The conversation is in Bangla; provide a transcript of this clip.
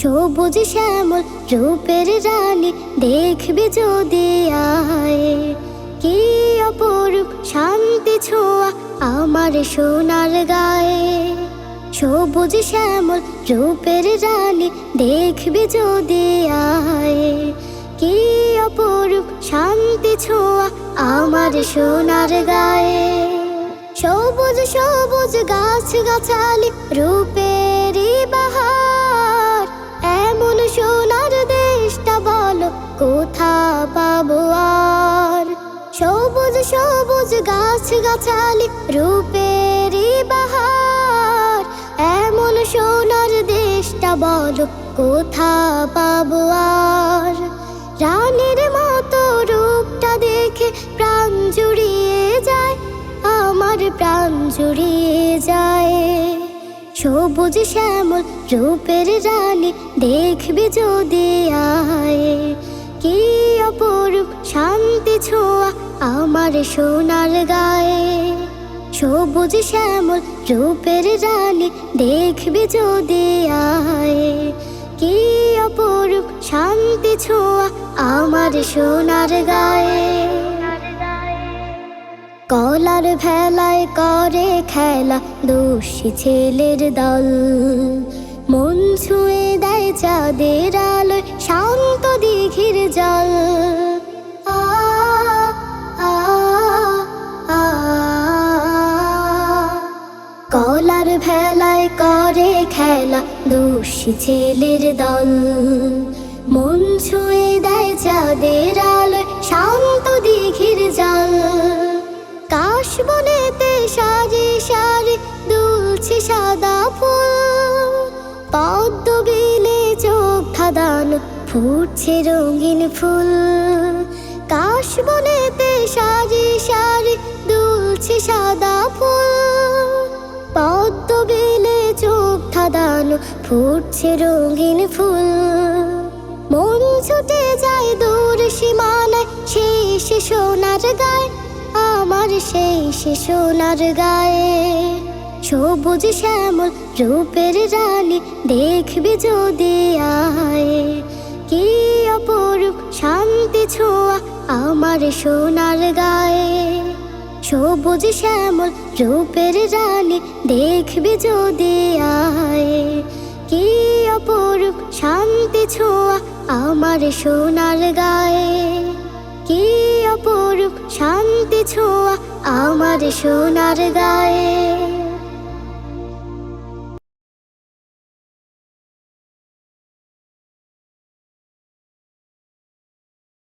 সবুজ শ্যামল রূপের রানী দেখবে যদি আয়। কি অপরূপ শান্তি ছোঁয়া আমার সোনার গায়ে। সবুজ শ্যামল রূপের রানী দেখবে যদি আয়। কি অপরূপ শান্তি ছোঁয়া আমার সোনার গায়ে। সবুজ সবুজ গাছ গাছালি রূপেরই বাহার গাছ গাছালি রূপেরই বাহার। এমন সোনার দেশটা বলো, কোথা পাবো আর? রানীর মতো রূপটা দেখে প্রাণ জুড়িয়ে যায়, আমার প্রাণ জুড়িয়ে যায়। সবুজ শ্যামল রূপের রানী দেখবে যদি আয়। শান্তি ছোঁয়া আমার সোনার গায়ে। সবুজ শ্যামল রূপের রানী দেখবে যদি আয়। কি অপরূপ শান্তি ছোঁয়া আমার সোনার গায়ে। কলার ভেলায় করে খেলা দোষী ছেলের দল। মন ছুঁয়ে দেয় চাঁদের আলোয় শান্ত দিঘির জল। ভেলায় করে খেলা, দোষী ছেলের দল। মন ছুঁয়ে দেয় চাঁদের আলোয়, শান্ত দিঘির জল। কাশ বনেতে সারি সারি দুলছে সাদা ফুল। পদ্ম বিলে চোখ ধাঁধানো, ফুটছে রঙিন ফুল। কাশ বনেতে সারি সারি দুলছে সাদা ফুল। ফুটছে রঙিন ফুল। মন ছুটে যায় দূর সীমানায়, শেষ সোনার গায়ে, আমার শেষ সোনার গায়ে। সবুজ শ্যামল রূপের রানী দেখবে যদি আয়, কি অপরূপ শান্তি ছোঁয়া আমার সোনার গায়ে। সবুজ শ্যামল রূপের রানী দেখবি যদি আয়। কি অপরূপ শান্তি ছোঁয়া আমার সোনার গায়ে। কি অপরূপ শান্তি ছোঁয়া আমার সোনার গায়ে।